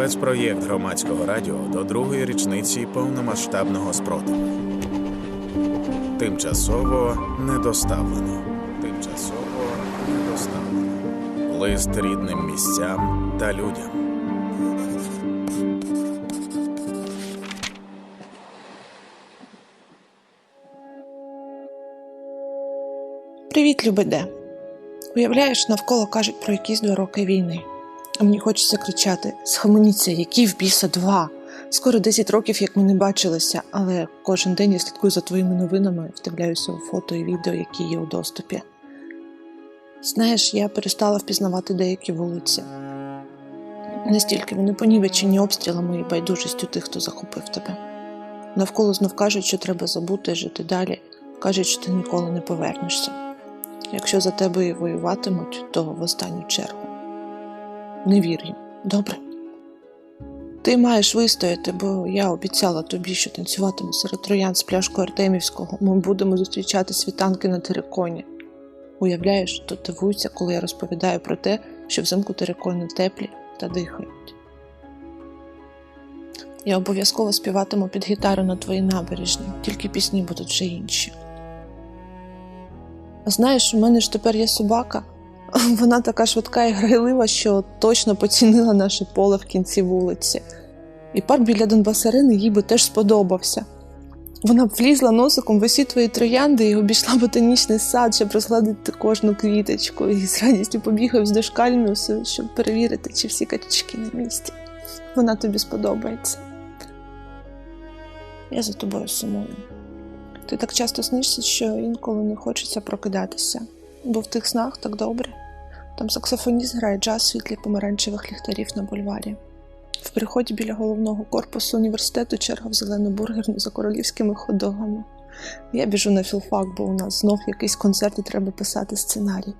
Спецпроєкт громадського радіо до другої річниці повномасштабного спротиву. Тимчасово недоставлено. Тимчасово недоставлено. Лист рідним місцям та людям. Привіт, Любиде. Уявляєш, навколо кажуть про якісь два роки війни. А мені хочеться кричати: схаменіться, які в біса два. Скоро 10 років, як ми не бачилися, але кожен день я слідкую за твоїми новинами, вдивляюся у фото і відео, які є у доступі. Знаєш, я перестала впізнавати деякі вулиці. Настільки вони понівечені обстрілами і байдужістю тих, хто захопив тебе. Навколо знов кажуть, що треба забути жити далі, кажуть, що ти ніколи не повернешся. Якщо за тебе і воюватимуть, то в останню чергу. Не вір їм, добре? Ти маєш вистояти, бо я обіцяла тобі, що танцюватиму серед троян з пляшкою Артемівського. Ми будемо зустрічати світанки на териконі. Уявляєш, то дивуються, коли я розповідаю про те, що взимку терикони теплі та дихають. Я обов'язково співатиму під гітару на твоїй набережні, тільки пісні будуть вже інші. А знаєш, у мене ж тепер є собака. Вона така швидка і грайлива, що точно поцінила наше поле в кінці вулиці. І парк біля Донбасарини їй би теж сподобався. Вона б влізла носиком в усі твої троянди і обійшла ботанічний сад, щоб розгладити кожну квіточку, і з радістю побігав вздовж кальміусу, щоб перевірити, чи всі качечки на місці. Вона тобі сподобається. Я за тобою сумую. Ти так часто снишся, що інколи не хочеться прокидатися, бо в тих снах так добре. Там саксофоніст грає джаз світлі помаранчевих ліхтарів на бульварі. В приході біля головного корпусу університету черга в зелену бургерну за королівськими ходогами. Я біжу на філфак, бо у нас знов якийсь концерт і треба писати сценарій.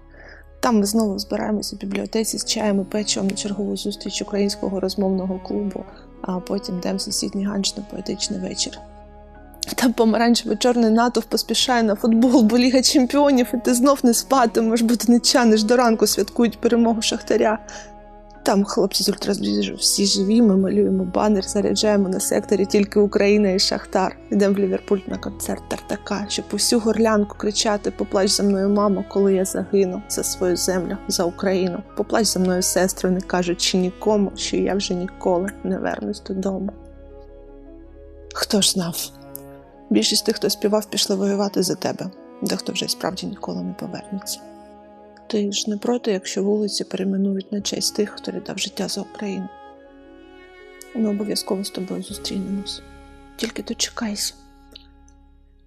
Там ми знову збираємося в бібліотеці з чаєм і печивом на чергову зустріч українського розмовного клубу, а потім йдемо в сусідній ганч на поетичний вечір. Там помаранчево-чорний натовп поспішає на футбол, бо Ліга Чемпіонів, і ти знов не спатимеш, бо донечани ж до ранку святкують перемогу Шахтаря. Там хлопці з ультразвіжу всі живі, ми малюємо банер, заряджаємо на секторі тільки Україна і Шахтар. Йдемо в Ліверпуль на концерт Тартака, щоб усю горлянку кричати Поплач за мною, мамо, коли я загину за свою землю, за Україну. Поплач за мною, сестру, не кажучи нікому, що я вже ніколи не вернусь додому. Хто ж знав? Більшість тих, хто співав, пішли воювати за тебе, дехто вже справді ніколи не повернеться. Ти ж не проти, якщо вулиці перейменують на честь тих, хто віддав життя за Україну. Ми обов'язково з тобою зустрінемось. Тільки дочекайся.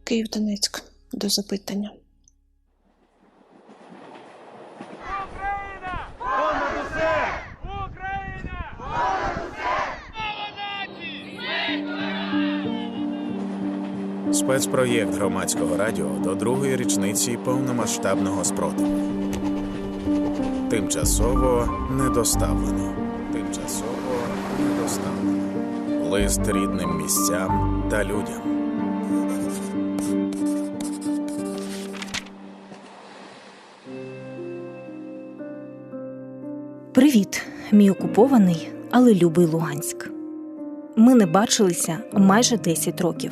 Київ Донецьк до запитання. Спецпроєкт громадського радіо до другої річниці повномасштабного спротиву. Тимчасово недоставлено. Тимчасово недоставлено. Лист рідним місцям та людям. Привіт, мій окупований, але любий Луганськ. Ми не бачилися майже 10 років,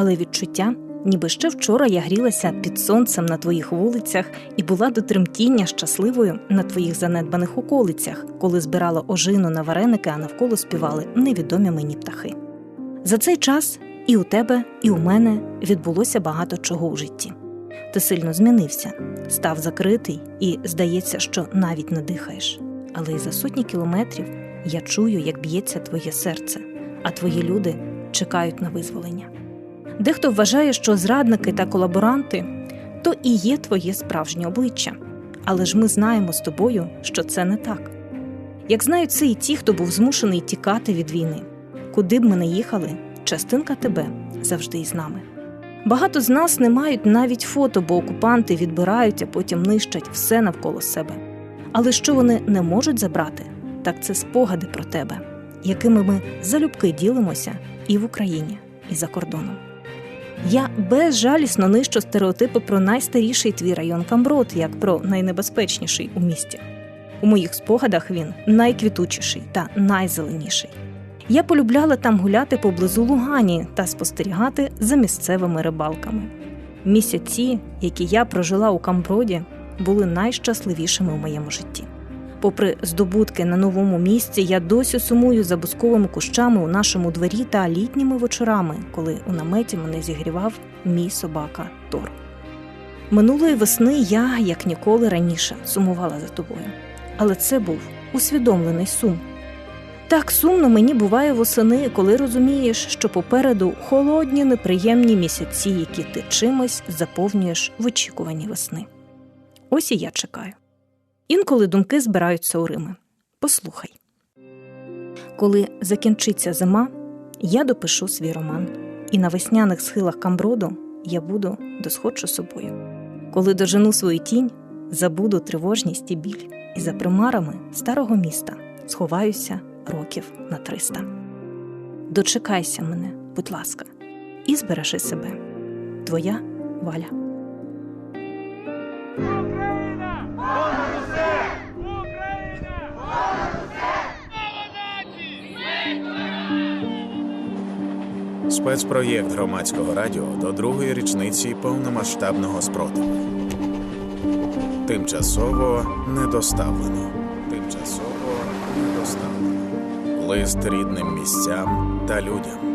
але відчуття, ніби ще вчора я грілася під сонцем на твоїх вулицях і була до тремтіння щасливою на твоїх занедбаних околицях, коли збирала ожину на вареники, а навколо співали невідомі мені птахи. За цей час і у тебе, і у мене відбулося багато чого у житті. Ти сильно змінився, став закритий і здається, що навіть не дихаєш. Але й за сотні кілометрів я чую, як б'ється твоє серце, а твої люди чекають на визволення. Дехто вважає, що зрадники та колаборанти то і є твоє справжнє обличчя. Але ж ми знаємо з тобою, що це не так. Як знають це і ті, хто був змушений тікати від війни, куди б ми не їхали, частинка тебе завжди із нами. Багато з нас не мають навіть фото, бо окупанти відбирають, а потім нищать все навколо себе. Але що вони не можуть забрати, так це спогади про тебе, якими ми залюбки ділимося і в Україні, і за кордоном. Я безжалісно нищу стереотипи про найстаріший твій район Камброд, як про найнебезпечніший у місті. У моїх спогадах він найквітучіший та найзеленіший. Я полюбляла там гуляти поблизу Лугані та спостерігати за місцевими рибалками. Місяці, які я прожила у Камброді, були найщасливішими у моєму житті. Попри здобутки на новому місці, я досі сумую за бусковими кущами у нашому дворі та літніми вечорами, коли у наметі мене зігрівав мій собака Тор. Минулої весни я, як ніколи раніше, сумувала за тобою. Але це був усвідомлений сум. Так сумно мені буває восени, коли розумієш, що попереду холодні, неприємні місяці, які ти чимось заповнюєш в очікуванні весни. Ось і я чекаю. Інколи думки збираються у Рими. Послухай. Коли закінчиться зима, я допишу свій роман, і на весняних схилах Камброду я буду досходжу собою. Коли дожену свою тінь, забуду тривожність і біль, і за примарами старого міста сховаюся років на триста. Дочекайся мене, будь ласка, і збережи себе. Твоя Валя. Спецпроєкт громадського радіо до другої річниці повномасштабного спротиву. Тимчасово недоставлено. Тимчасово недоставлено. Лист рідним місцям та людям.